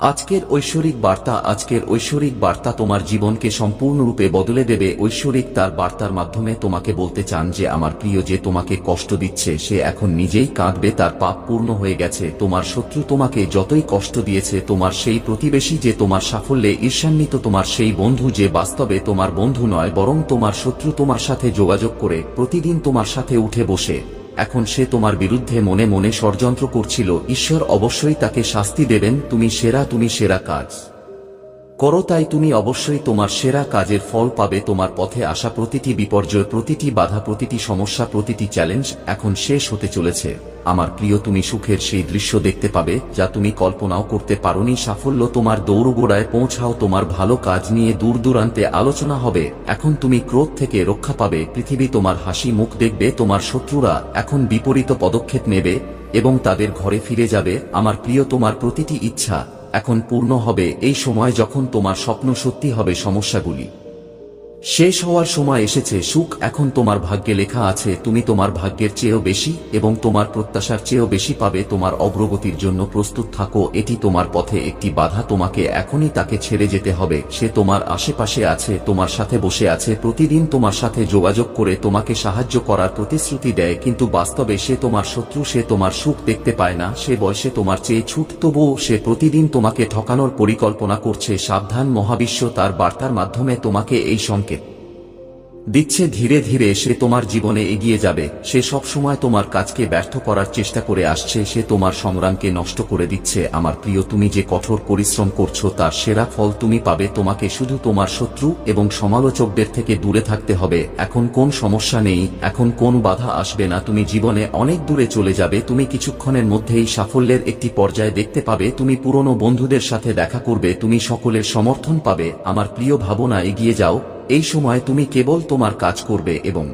আজকের ঐশ্বরিক বার্তা, আজকের ঐশ্বরিক বার্তা তোমার জীবনকে সম্পূর্ণরূপে বদলে দেবে। ঐশ্বরিক তার বার্তার মাধ্যমে তোমাকে বলতে চান যে, আমার প্রিয় যে তোমাকে কষ্ট দিচ্ছে, সে এখন নিজেই কাঁদবে, তার পাপ পূর্ণ হয়ে গেছে। তোমার শত্রু তোমাকে যতই কষ্ট দিয়েছে, তোমার সেই প্রতিবেশী যে তোমার সাফল্যে ঈর্ষান্বিত, তোমার সেই বন্ধু যে বাস্তবে তোমার বন্ধু নয়, বরং তোমার শত্রু তোমার সাথে যোগাযোগ করে, প্রতিদিন তোমার সাথে উঠে বসে। এখন সে তোমার বিরুদ্ধে মনে মনে ষড়যন্ত্র করছিল, ঈশ্বর অবশ্যই তাকে শাস্তি দেবেন, তুমি সেরা তুমি সেরা কাজ। করো তাই তুমি অবশ্যই তোমার সেরা কাজের ফল পাবে, তোমার পথে আসা প্রতিটি বিপর্যয়, প্রতিটি বাধা, প্রতিটি সমস্যা, প্রতিটি চ্যালেঞ্জ এখন শেষ হতে চলেছে। আমার প্রিয়, তুমি সুখের সেই দৃশ্য দেখতে পাবে, যা তুমি কল্পনাও করতে পারোনি। সাফল্য তোমার দৌড়গোড়ায় পৌঁছাও, তোমার ভালো কাজ নিয়ে দূর দূরান্তে আলোচনা হবে। এখন তুমি ক্রোধ থেকে রক্ষা পাবে, পৃথিবী তোমার হাসি মুখ দেখবে, তোমার শত্রুরা এখন বিপরীত পদক্ষেপ নেবে, এবং তাদের ঘরে ফিরে যাবে। আমার প্রিয়, তোমার প্রতিটি ইচ্ছা এখন পূর্ণ হবে, এই সময় যখন তোমার স্বপ্ন সত্যি হবে সমস্যাগুলি। শেষ হওয়ার সময় এসেছে, সুখ, এখন তোমার ভাগ্যে লেখা আছে, তুমি তোমার ভাগ্যের চেয়েও বেশি এবং তোমার প্রত্যাশার চেয়েও বেশি পাবে, তোমার অগ্রগতির জন্য প্রস্তুত থাকো, এটি তোমার পথে একটি বাধা, তোমাকে এখনই তাকে ছেড়ে যেতে হবে, সে তোমার আশেপাশে আছে, তোমার সাথে বসে আছে, প্রতিদিন তোমার সাথে যোগাযোগ করে তোমাকে সাহায্য করার প্রতিশ্রুতি দেয়, কিন্তু বাস্তবে সে তোমার শত্রু, সে তোমার সুখ দেখতে পায় না, সে বয়সে তোমার চেয়ে ছুট, তবুও সে প্রতিদিন তোমাকে ঠকানোর পরিকল্পনা করছে, সাবধান মহাবিশ্ব তার বার্তার মাধ্যমে তোমাকে এই সংকেত দিচ্ছে ধীরে ধীরে সে তোমার জীবনে এগিয়ে যাবে, সে সব সময় তোমার কাজকে ব্যর্থ করার চেষ্টা করে আসছে, সে তোমার সংগ্রামকে নষ্ট করে দিচ্ছে, আমার প্রিয় তুমি যে কঠোর পরিশ্রম করছ তার সেরা ফল তুমি পাবে, তোমাকে শুধু তোমার শত্রু এবং সমালোচকদের থেকে দূরে থাকতে হবে, এখন কোন সমস্যা নেই, এখন কোন বাধা আসবে না, তুমি জীবনে অনেক দূরে চলে যাবে, তুমি কিছুক্ষণের মধ্যেই সাফল্যের একটি পর্যায়ে দেখতে পাবে, তুমি পুরনো বন্ধুদের সাথে দেখা করবে, তুমি সকলের সমর্থন পাবে, আমার প্রিয় ভাবনা এগিয়ে যাও এই সময় তুমি কেবল তোমার কাজ করবে এবং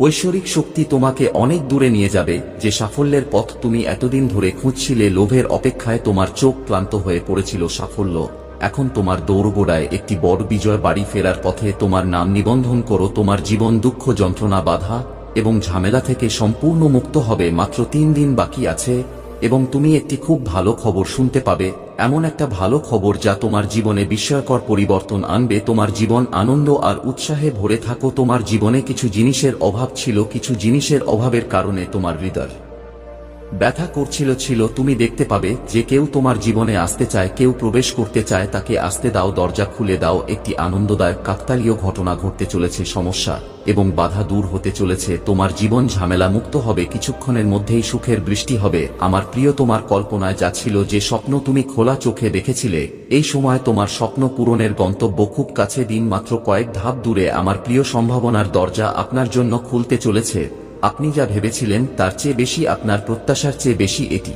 ঐশ্বরিক শক্তি তোমাকে অনেক দূরে নিয়ে যাবে, যে সাফল্যের পথ তুমি এতদিন ধরে খুঁজছিলে লোভের অপেক্ষায় তোমার চোখ ক্লান্ত হয়ে পড়েছিল সাফল্য। এখন তোমার দৌড়গোড়ায় একটি বড় বিজয় বাড়ি ফেরার পথে তোমার নাম নিবন্ধন করো, তোমার জীবন দুঃখ যন্ত্রণা বাধা এবং ঝামেলা থেকে সম্পূর্ণ মুক্ত হবে, মাত্র তিন দিন বাকি আছে এবং তুমি একটি খুব ভালো খবর শুনতে পাবে। এমন একটা ভালো খবর যা তোমার জীবনে বিস্ময়কর পরিবর্তন আনবে। তোমার জীবন আনন্দ আর উৎসাহে ভরে থাকো। তোমার জীবনে কিছু জিনিসের অভাব ছিল, কিছু জিনিসের অভাবের কারণে তোমার হৃদয় ব্যথা করছিল ছিল, তুমি দেখতে পাবে, যে কেউ তোমার জীবনে আসতে চায়, কেউ প্রবেশ করতে চায়, তাকে আসতে দাও, দরজা খুলে দাও, একটি আনন্দদায়ক কাকতালীয় ঘটনা ঘটতে চলেছে, সমস্যা এবং বাধা দূর হতে চলেছে, তোমার জীবন ঝামেলা মুক্ত হবে, কিছুক্ষণের মধ্যেই সুখের বৃষ্টি হবে, আমার প্রিয় তোমার কল্পনায় যা ছিল যে স্বপ্ন তুমি খোলা চোখে দেখেছিলে, এই সময় তোমার স্বপ্ন পূরণের গন্তব্য খুব কাছে দিন, মাত্র কয়েক ধাপ দূরে, আমার প্রিয় সম্ভাবনার দরজা আপনার জন্য খুলতে চলেছে। আপনি যা ভেবেছিলেন তার চেয়ে বেশি আপনার প্রত্যাশার চেয়ে বেশি এটি।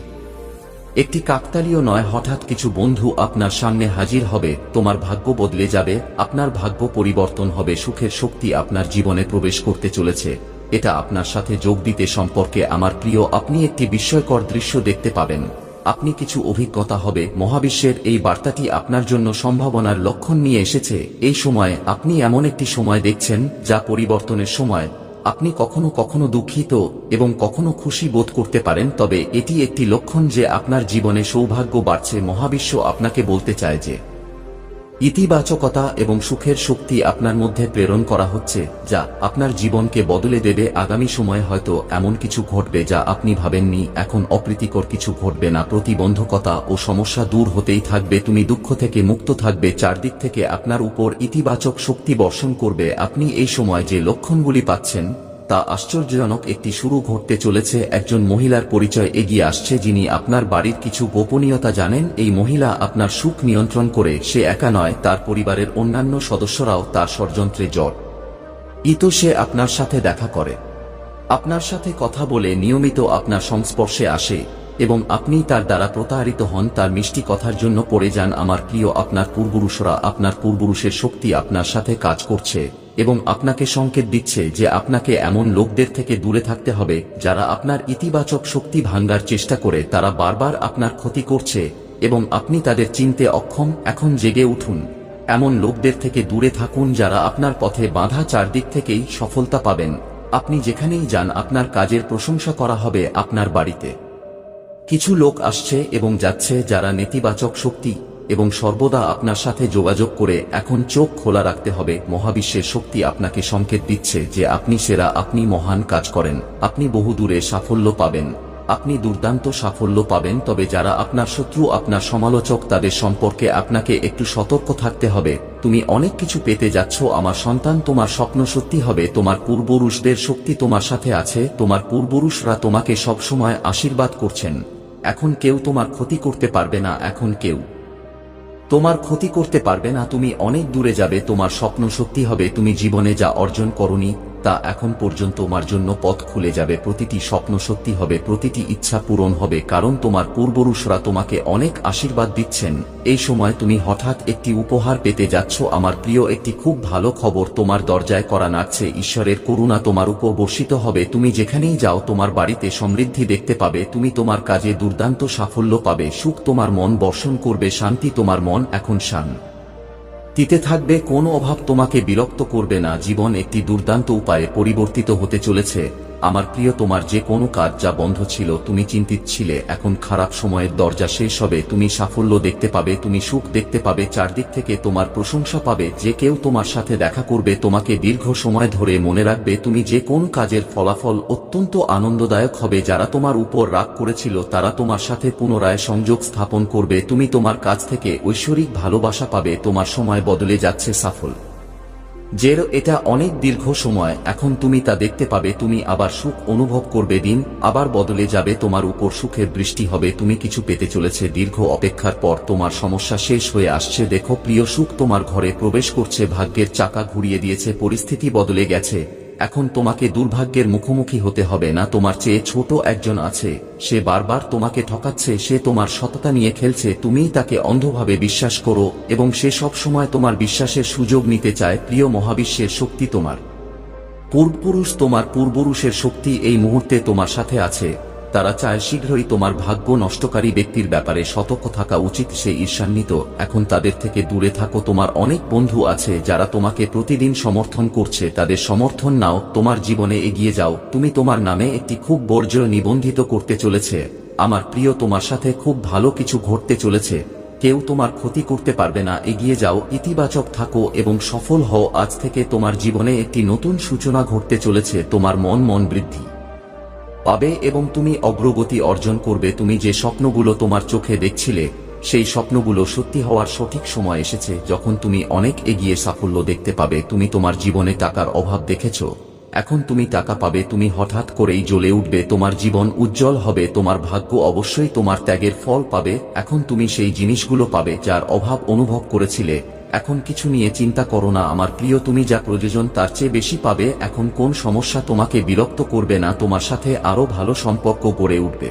একটি কাকতালীয় নয়, হঠাৎ কিছু বন্ধু আপনার সামনে হাজির হবে, তোমার ভাগ্য বদলে যাবে, আপনার ভাগ্য পরিবর্তন হবে, সুখের শক্তি আপনার জীবনে প্রবেশ করতে চলেছে। এটা আপনার সাথে যোগ দিতে সম্পর্কে আমার প্রিয়, আপনি একটি বিস্ময়কর দৃশ্য দেখতে পাবেন। আপনি কিছু অভিজ্ঞতা হবে, মহাবিশ্বের এই বার্তাটি আপনার জন্য সম্ভাবনার লক্ষণ নিয়ে এসেছে। এই সময়ে আপনি এমন একটি সময় দেখছেন, যা পরিবর্তনের সময় আপনি কখনো কখনো দুঃখিত এবং কখনো খুশি বোধ করতে পারেন, তবে এটি একটি লক্ষণ যে আপনার জীবনে সৌভাগ্য বাড়ছে। মহাবিশ্ব আপনাকে বলতে চায় যে ইতিবাচকতা এবং সুখের শক্তি আপনার মধ্যে প্রেরণ করা হচ্ছে, যা আপনার জীবনকে বদলে দেবে। আগামী সময়ে হয়তো এমন কিছু ঘটবে যা আপনি ভাবেননি, এখন অপ্রীতিকর কিছু ঘটবে না। প্রতিবন্ধকতা ও সমস্যা দূর হতেই থাকবে, তুমি দুঃখ থেকে মুক্ত থাকবে, চারদিক থেকে আপনার উপর ইতিবাচক শক্তি বর্ষণ করবে। আপনি এই সময় যে লক্ষণগুলি পাচ্ছেন তা আশ্চর্যজনক একটি শুরু ঘটতে চলেছে। একজন মহিলার পরিচয় এগিয়ে আসছে যিনি আপনার বাড়ির কিছু গোপনীয়তা জানেন। এই মহিলা আপনার সুখ নিয়ন্ত্রণ করে, সে একা নয়, তার পরিবারের অন্যান্য সদস্যরাও তার ষড়যন্ত্রে জট ইতো সে আপনার সাথে দেখা করে। আপনার সাথে কথা বলে নিয়মিত আপনার সংস্পর্শে আসে এবং আপনি তার দ্বারা প্রতারিত হন, তার মিষ্টি কথার জন্য পড়ে যান, আমার প্রিয়, আপনার পূর্বপুরুষরা, আপনার পূর্বপুরুষের শক্তি আপনার সাথে কাজ করছে। এবং আপনাকে সংকেত দিচ্ছে যে আপনাকে এমন লোকদের থেকে দূরে থাকতে হবে যারা আপনার ইতিবাচক শক্তি ভাঙ্গার চেষ্টা করে তারা বারবার আপনার ক্ষতি করছে এবং আপনি তাদের চিনতে অক্ষম, এখন জেগে উঠুন। এমন লোকদের থেকে দূরে থাকুন যারা আপনার পথে বাঁধা চারদিক থেকেই সফলতা পাবেন। আপনি যেখানেই যান, আপনার কাজের প্রশংসা করা হবে আপনার বাড়িতে। কিছু লোক আসছে এবং যাচ্ছে যারা নেতিবাচক শক্তি এবং সর্বদা আপনার সাথে যোগাযোগ করে এখন চোখ খোলা রাখতে হবে। মহাবিশ্বের শক্তি আপনাকে সংকেত দিচ্ছে যে আপনি সেরা, আপনি মহান কাজ করেন। আপনি বহু দূরে সাফল্য পাবেন। আপনি দুর্দান্ত সাফল্য পাবেন, তবে যারা আপনার শত্রু, আপনার সমালোচক, তাদের সম্পর্কে আপনাকে একটু সতর্ক থাকতে হবে। তুমি অনেক কিছু পেতে যাচ্ছ, আমার সন্তান তোমার স্বপ্ন সত্যি হবে, তোমার পূর্বপুরুষদের শক্তি তোমার সাথে আছে, তোমার পূর্বপুরুষরা তোমাকে সবসময় আশীর্বাদ করছেন। এখন কেউ তোমার ক্ষতি করতে পারবে না, এখন কেউ। তোমার ক্ষতি করতে পারবে না, তুমি অনেক দূরে যাবে, তোমার স্বপ্ন শক্তি হবে, তুমি জীবনে যা অর্জন করনি তা এখন পর্যন্ত তোমার জন্য পথ খুলে যাবে, প্রতিটি স্বপ্ন সত্যি হবে, প্রতিটি ইচ্ছা পূরণ হবে, কারণ তোমার পূর্বপুরুষরা তোমাকে অনেক আশীর্বাদ দিচ্ছেন। এই সময় তুমি হঠাৎ একটি উপহার পেতে যাচ্ছ, আমার প্রিয় একটি খুব ভালো খবর, তোমার দরজায় করা নাড়ছে, ঈশ্বরের করুণা তোমার উপর বর্ষিত হবে, তুমি যেখানেই যাও তোমার বাড়িতে সমৃদ্ধি দেখতে পাবে, তুমি তোমার কাজে দুর্দান্ত সাফল্য পাবে, সুখ তোমার মন বর্ষণ করবে, শান্তি তোমার মন এখন শান। তিতে থাকবে কোনো অভাব তোমাকে বিরক্ত করবে না। জীবন একটি দুর্দান্ত উপায়ে পরিবর্তিত হতে চলেছে। আমার প্রিয়, তোমার যে কোনো কাজ যা বন্ধ ছিল, তুমি চিন্তিত ছিলে, এখন খারাপ সময়ের দরজা শেষ হবে, তুমি সাফল্য দেখতে পাবে, তুমি সুখ দেখতে পাবে, চারদিক থেকে তোমার প্রশংসা পাবে, যে কেউ তোমার সাথে দেখা করবে, তোমাকে দীর্ঘ সময় ধরে মনে রাখবে, তুমি যে কোন কাজের ফলাফল অত্যন্ত আনন্দদায়ক হবে, যারা তোমার উপর রাগ করেছিল, তারা তোমার সাথে পুনরায় সংযোগ স্থাপন করবে, তুমি তোমার কাছ থেকে ঐশ্বরিক ভালোবাসা পাবে, তোমার সময় বদলে যাচ্ছে সাফল জের এটা অনেক দীর্ঘ সময়, এখন তুমি তা দেখতে পাবে, তুমি আবার সুখ অনুভব করবে দিন, আবার বদলে যাবে, তোমার উপর সুখের বৃষ্টি হবে, তুমি কিছু পেতে চলেছে, দীর্ঘ অপেক্ষার পর তোমার সমস্যা শেষ হয়ে আসছে, দেখো প্রিয় সুখ তোমার ঘরে প্রবেশ করছে, ভাগ্যের চাকা ঘুরিয়ে দিয়েছে, পরিস্থিতি বদলে গেছে। এখন তোমাকে দুর্ভাগ্যের মুখোমুখি হতে হবে না, তোমার চেয়ে ছোট একজন আছে, সে বারবার তোমাকে ঠকাচ্ছে, সে তোমার সততা নিয়ে খেলছে তুমি তাকে অন্ধভাবে বিশ্বাস করো, এবং সে সব সময় তোমার বিশ্বাসের সুযোগ নিতে চায়, প্রিয় মহাবিশ্বের শক্তি তোমার। পূর্বপুরুষ তোমার পূর্বপুরুষের শক্তি এই মুহূর্তে তোমার সাথে আছে। তারা চায় শীঘ্রই তোমার ভাগ্য নষ্টকারী ব্যক্তির ব্যাপারে সতর্ক থাকা উচিত, সে ঈর্ষান্বিত। এখন তাদের থেকে দূরে থাকো, তোমার অনেক বন্ধু আছে যারা তোমাকে প্রতিদিন সমর্থন করছে, তাদের সমর্থন নাও, তোমার জীবনে এগিয়ে যাও। তুমি তোমার নামে একটি খুব বর্জ্য নিবন্ধিত করতে চলেছে। আমার প্রিয়, তোমার সাথে খুব ভালো কিছু ঘটতে চলেছে। কেউ তোমার ক্ষতি করতে পারবে না, এগিয়ে যাও, ইতিবাচক থাকো এবং সফল হও। আজ থেকে তোমার জীবনে একটি নতুন সূচনা ঘটতে চলেছে, তোমার মন মন বৃদ্ধি। পাবে এবং তুমি অগ্রগতি অর্জন করবে। তুমি যে স্বপ্নগুলো তোমার চোখে দেখছিলে, সেই স্বপ্নগুলো সত্যি হওয়ার সঠিক সময় এসেছে, যখন তুমি অনেক এগিয়ে সাফল্য দেখতে পাবে। তুমি তোমার জীবনে টাকার অভাব দেখেছ। এখন তুমি টাকা পাবে, তুমি হঠাৎ করেই জ্বলে উঠবে, তোমার জীবন উজ্জ্বল হবে, তোমার ভাগ্য অবশ্যই তোমার ত্যাগের ফল পাবে। এখন তুমি সেই জিনিসগুলো পাবে, যার অভাব অনুভব করেছিলে এখন কিছু নিয়ে চিন্তা করো না, আমার প্রিয়, তুমি যা প্রয়োজন তার চেয়ে বেশি পাবে, এখন কোন সমস্যা তোমাকে বিরক্ত করবে না, তোমার সাথে আরও ভালো সম্পর্ক গড়ে উঠবে।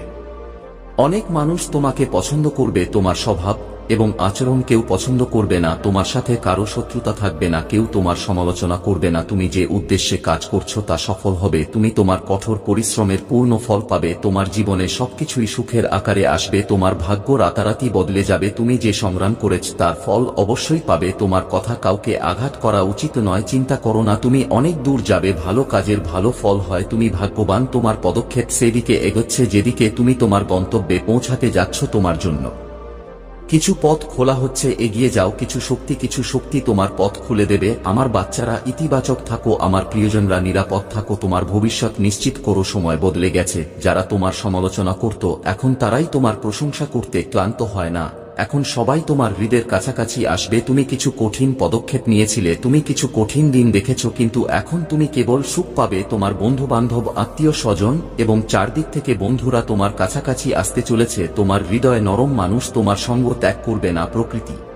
অনেক মানুষ তোমাকে পছন্দ করবে, তোমার স্বভাব এবং আচরণ কেউ পছন্দ করবে না, তোমার সাথে কারও শত্রুতা থাকবে না, কেউ তোমার সমালোচনা করবে না, তুমি যে উদ্দেশ্যে কাজ করছ তা সফল হবে, তুমি তোমার কঠোর পরিশ্রমের পূর্ণ ফল পাবে, তোমার জীবনে সবকিছুই সুখের আকারে আসবে, তোমার ভাগ্য রাতারাতি বদলে যাবে, তুমি যে সংগ্রাম করেছ তার ফল অবশ্যই পাবে, তোমার কথা কাউকে আঘাত করা উচিত নয়, চিন্তা করো না, তুমি অনেক দূর যাবে, ভালো কাজের ভালো ফল হয়, তুমি ভাগ্যবান, তোমার পদক্ষেপ সেদিকে এগোচ্ছে, যেদিকে তুমি তোমার গন্তব্যে পৌঁছাতে যাচ্ছ তোমার জন্য। কিছু পথ খোলা হচ্ছে, এগিয়ে যাও, কিছু শক্তি কিছু শক্তি তোমার পথ খুলে দেবে, আমার বাচ্চারা ইতিবাচক থাকো, আমার প্রিয়জনরা নিরাপদ থাকো, তোমার ভবিষ্যৎ নিশ্চিত করো, সময় বদলে গেছে, যারা তোমার সমালোচনা করত, এখন তারাই তোমার প্রশংসা করতে ক্লান্ত হয় না। এখন সবাই তোমার হৃদের কাছাকাছি আসবে। তুমি কিছু কঠিন পদক্ষেপ নিয়েছিলে, তুমি কিছু কঠিন দিন দেখেছ, কিন্তু এখন তুমি কেবল সুখ পাবে। তোমার বন্ধু বান্ধব আত্মীয় স্বজন এবং চারদিক থেকে বন্ধুরা তোমার কাছাকাছি আসতে চলেছে। তোমার হৃদয় নরম মানুষ, তোমার সঙ্গ ত্যাগ করবে না প্রকৃতি।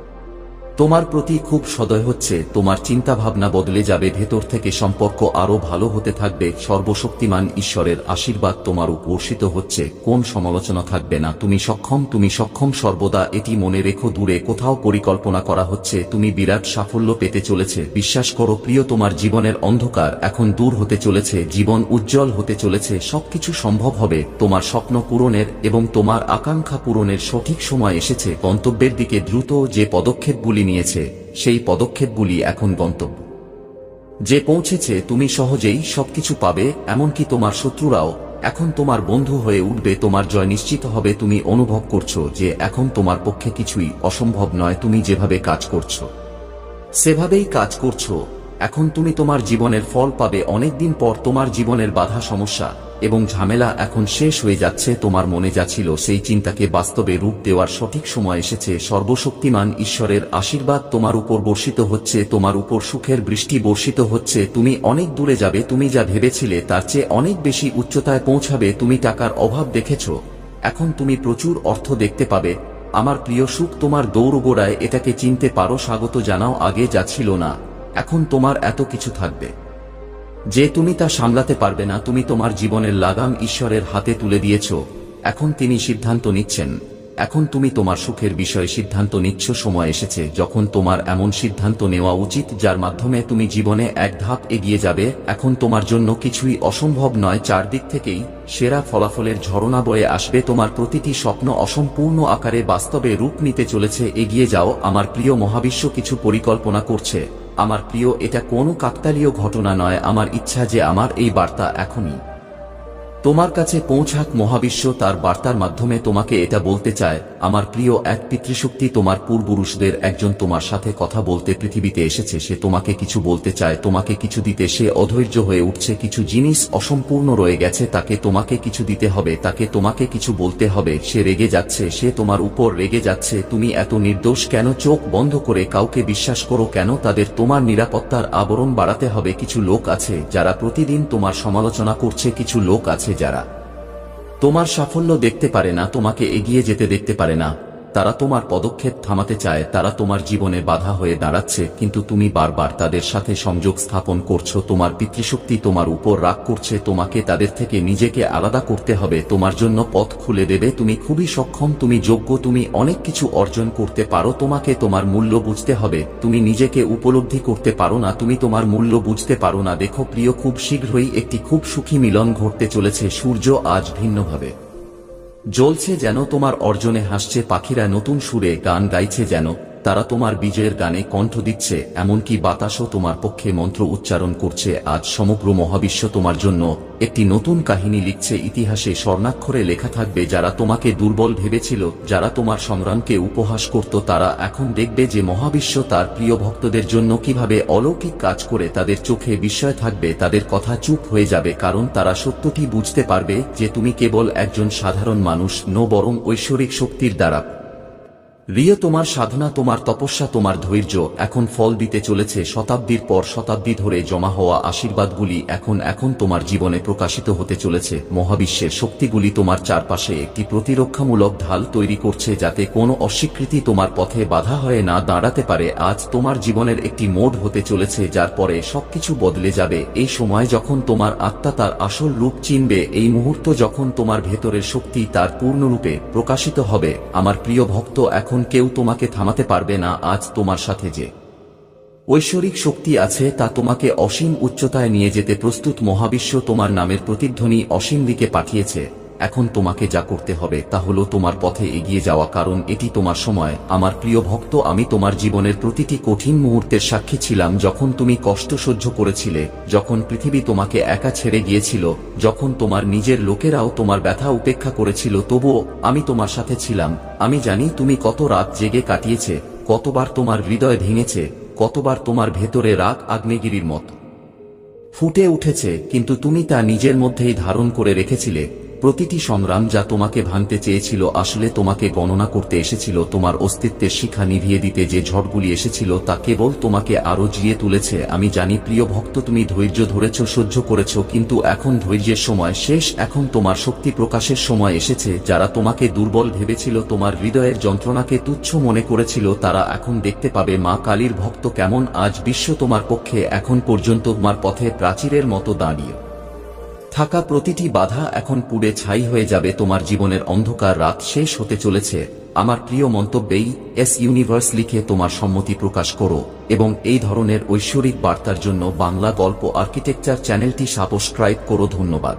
তোমার প্রতি খুব সদয় হচ্ছে, তোমার চিন্তা ভাবনা বদলে যাবে, ভেতর থেকে সম্পর্ক আরও ভালো হতে থাকবে, সর্বশক্তিমান ঈশ্বরের আশীর্বাদ তোমার উপর্ষিত হচ্ছে, কোন সমালোচনা থাকবে না, তুমি সক্ষম তুমি সক্ষম সর্বদা, এটি মনে রেখো দূরে, কোথাও পরিকল্পনা করা হচ্ছে, তুমি বিরাট সাফল্য পেতে চলেছে, বিশ্বাস করো প্রিয় তোমার জীবনের অন্ধকার এখন দূর হতে চলেছে, জীবন উজ্জ্বল হতে চলেছে, সবকিছু সম্ভব হবে, তোমার স্বপ্ন পূরণের এবং তোমার আকাঙ্ক্ষা পূরণের সঠিক সময় এসেছে, গন্তব্যের দিকে দ্রুত যে পদক্ষেপগুলি নিয়েছে, সেই পদক্ষেপগুলি এখন গন্তব্য। যে পৌঁছেছে, তুমি সহজেই সবকিছু পাবে, এমনকি তোমার শত্রুরাও। এখন তোমার বন্ধু হয়ে উঠবে, তোমার জয় নিশ্চিত হবে, তুমি অনুভব করছ যে এখন তোমার পক্ষে কিছুই অসম্ভব নয়, তুমি যেভাবে কাজ করছ। সেভাবেই কাজ করছ এখন তুমি তোমার জীবনের ফল পাবে। অনেকদিন পর তোমার জীবনের বাধা সমস্যা এবং ঝামেলা এখন শেষ হয়ে যাচ্ছে। তোমার মনে যা ছিল সেই চিন্তাকে বাস্তবে রূপ দেওয়ার সঠিক সময় এসেছে। সর্বশক্তিমান ঈশ্বরের আশীর্বাদ তোমার উপর বর্ষিত হচ্ছে, তোমার উপর সুখের বৃষ্টি বর্ষিত হচ্ছে। তুমি অনেক দূরে যাবে, তুমি যা ভেবেছিলে তার চেয়ে অনেক বেশি উচ্চতায় পৌঁছাবে, তুমি টাকার অভাব দেখেছ। এখন তুমি প্রচুর অর্থ দেখতে পাবে। আমার প্রিয় সুখ তোমার দৌড়গোড়ায় এটাকে চিনতে পারো, স্বাগত জানাও, আগে যা ছিল না। এখন তোমার এত কিছু থাকবে। যে তুমি তা সামলাতে পারবে না, তুমি তোমার জীবনের লাগাম ঈশ্বরের হাতে তুলে দিয়েছ। এখন তিনি সিদ্ধান্ত নিচ্ছেন। এখন তুমি তোমার সুখের বিষয়ে সিদ্ধান্ত নিচ্ছ। সময় এসেছে যখন তোমার এমন সিদ্ধান্ত নেওয়া উচিত, যার মাধ্যমে তুমি জীবনে এক ধাপ এগিয়ে যাবে। এখন তোমার জন্য কিছুই অসম্ভব নয়। চারদিক থেকেই সেরা ফলাফলের ঝরনা বয়ে আসবে। তোমার প্রতিটি স্বপ্ন অসম্পূর্ণ আকারে বাস্তবে রূপ নিতে চলেছে। এগিয়ে যাও। আমার প্রিয় মহাবিশ্ব কিছু পরিকল্পনা করছে। আমার প্রিয় এটা কোনো কাকতালীয় ঘটনা নয়। আমার ইচ্ছা যে আমার এই বার্তা এখনই। তোমার কাছে পৌঁছাক মহাবিশ্ব তার বার্তার মাধ্যমে তোমাকে এটা বলতে চায়, আমার প্রিয় এক পিতৃশক্তি তোমার পূর্বপুরুষদের একজন তোমার সাথে কথা বলতে পৃথিবীতে এসেছে, সে তোমাকে কিছু বলতে চায়, তোমাকে কিছু দিতে, সে অধৈর্য হয়ে উঠছে, কিছু জিনিস অসম্পূর্ণ রয়ে গেছে, তাকে তোমাকে কিছু দিতে হবে, তাকে তোমাকে কিছু বলতে হবে, সে রেগে যাচ্ছে, সে তোমার উপর রেগে যাচ্ছে, তুমি এত নির্দোষ কেন, চোখ বন্ধ করে কাউকে বিশ্বাস করো কেন, তাদের তোমার নিরাপত্তার আবরণ বাড়াতে হবে, কিছু লোক আছে যারা প্রতিদিন তোমার সমালোচনা করছে, কিছু লোক আছে যারা। তোমার সাফল্য দেখতে পারে না তোমাকে এগিয়ে যেতে দেখতে পারে না। তারা তোমার পদক্ষেপ থামাতে চায়, তারা তোমার জীবনে বাধা হয়ে দাঁড়াচ্ছে, কিন্তু তুমি বারবার তাদের সাথে সংযোগ স্থাপন করছ, তোমার পিতৃশক্তি তোমার উপর রাগ করছে, তোমাকে তাদের থেকে নিজেকে আলাদা করতে হবে, তোমার জন্য পথ খুলে দেবে, তুমি খুবই সক্ষম, তুমি যোগ্য, তুমি অনেক কিছু অর্জন করতে পারো, তোমাকে তোমার মূল্য বুঝতে হবে, তুমি নিজেকে উপলব্ধি করতে পারো না, তুমি তোমার মূল্য বুঝতে পারো না, দেখো প্রিয়, খুব শীঘ্রই একটি খুব সুখী মিলন ঘটতে চলেছে, সূর্য আজ ভিন্নভাবে। জ্বলছে যেন তোমার অর্জনে হাসছে পাখিরা নতুন সুরে গান গাইছে যেন। তারা তোমার বিজয়ের গানে কণ্ঠ দিচ্ছে, এমনকি বাতাসও তোমার পক্ষে মন্ত্র উচ্চারণ করছে। আজ সমগ্র মহাবিশ্ব তোমার জন্য একটি নতুন কাহিনী লিখছে। ইতিহাসে স্বর্ণাক্ষরে লেখা থাকবে, যারা তোমাকে দুর্বল ভেবেছিল, যারা তোমার সংগ্রামকে উপহাস করত, তারা এখন দেখবে যে মহাবিশ্ব তার প্রিয় ভক্তদের জন্য কীভাবে অলৌকিক কাজ করে তাদের চোখে বিস্ময় থাকবে, তাদের কথা চুপ হয়ে যাবে, কারণ তারা সত্যটি বুঝতে পারবে যে তুমি কেবল একজন সাধারণ মানুষ, নো বরং ঐশ্বরিক শক্তির দ্বারা। রিয় তোমার সাধনা, তোমার তপস্যা, তোমার ধৈর্য এখন ফল দিতে চলেছে। শতাব্দীর পর শতাব্দী ধরে জমা হওয়া আশীর্বাদগুলি এখন এখন তোমার জীবনে প্রকাশিত হতে চলেছে। মহাবিশ্বের শক্তিগুলি তোমার চারপাশে একটি প্রতিরক্ষামূলক ঢাল তৈরি করছে যাতে কোনো অস্বীকৃতি তোমার পথে বাধা হয়ে না দাঁড়াতে পারে। আজ তোমার জীবনের একটি মোড হতে চলেছে যার পরে সবকিছু বদলে যাবে। এই সময় যখন তোমার আত্মা তার আসল রূপ চিনবে, এই মুহূর্ত যখন তোমার ভেতরের শক্তি তার পূর্ণরূপে প্রকাশিত হবে। আমার প্রিয় ভক্ত, এখন কেউ তোমাকে থামাতে পারবে না, আজ তোমার সাথে যে। ঐশ্বরিক শক্তি আছে, তা তোমাকে অসীম উচ্চতায় নিয়ে যেতে প্রস্তুত মহাবিশ্ব তোমার নামের প্রতিধ্বনি অসীম দিকে পাঠিয়েছে। এখন তোমাকে যা করতে হবে তা হলো তোমার পথে এগিয়ে যাওয়া, কারণ এটি তোমার সময়। আমার প্রিয় ভক্ত, আমি তোমার জীবনের প্রতিটি কঠিন মুহূর্তের সাক্ষী ছিলাম যখন তুমি কষ্ট সহ্য করেছিলে, যখন পৃথিবী তোমাকে একা ছেড়ে গিয়েছিল, যখন তোমার নিজের লোকেরাও তোমার ব্যথা উপেক্ষা করেছিল। তবুও, আমি তোমার সাথে ছিলাম। আমি জানি তুমি কত রাত জেগে কাটিয়েছে, কতবার তোমার হৃদয় ভেঙেছে, কতবার তোমার ভেতরে রাগ আগ্নেয়গিরির মতো ফুটে উঠেছে, কিন্তু তুমি তা নিজের মধ্যেই ধারণ করে রেখেছিলে। প্রতিটি সংগ্রাম যা তোমাকে ভাঙতে চেয়েছিল, আসলে তোমাকে গণনা করতে এসেছিল। তোমার অস্তিত্বের শিখা নিভিয়ে দিতে যে ঝড়গুলি এসেছিল, তা কেবল তোমাকে আরও জিয়ে তুলেছে। আমি জানি, প্রিয় ভক্ত, তুমি ধৈর্য ধরেছ, সহ্য করেছ, কিন্তু এখন ধৈর্যের সময় শেষ। এখন তোমার শক্তি প্রকাশের সময় এসেছে। যারা তোমাকে দুর্বল ভেবেছিল, তোমার হৃদয়ের যন্ত্রণাকে তুচ্ছ মনে করেছিল, তারা এখন দেখতে পাবে মা কালীর ভক্ত কেমন। আজ বিশ্ব তোমার পক্ষে এখন পর্যন্ত তোমার পথে প্রাচীরের মতো দাঁড়িয়ে। থাকা প্রতিটি বাধা এখন পুড়ে ছাই হয়ে যাবে তোমার জীবনের অন্ধকার রাত শেষ হতে চলেছে। আমার প্রিয় মন্তব্যেই এস ইউনিভার্স লিখে তোমার সম্মতি প্রকাশ করো এবং এই ধরনের ঐশ্বরিক বার্তার জন্য বাংলা গল্প আর্কিটেকচার চ্যানেলটি সাবস্ক্রাইব করো ধন্যবাদ।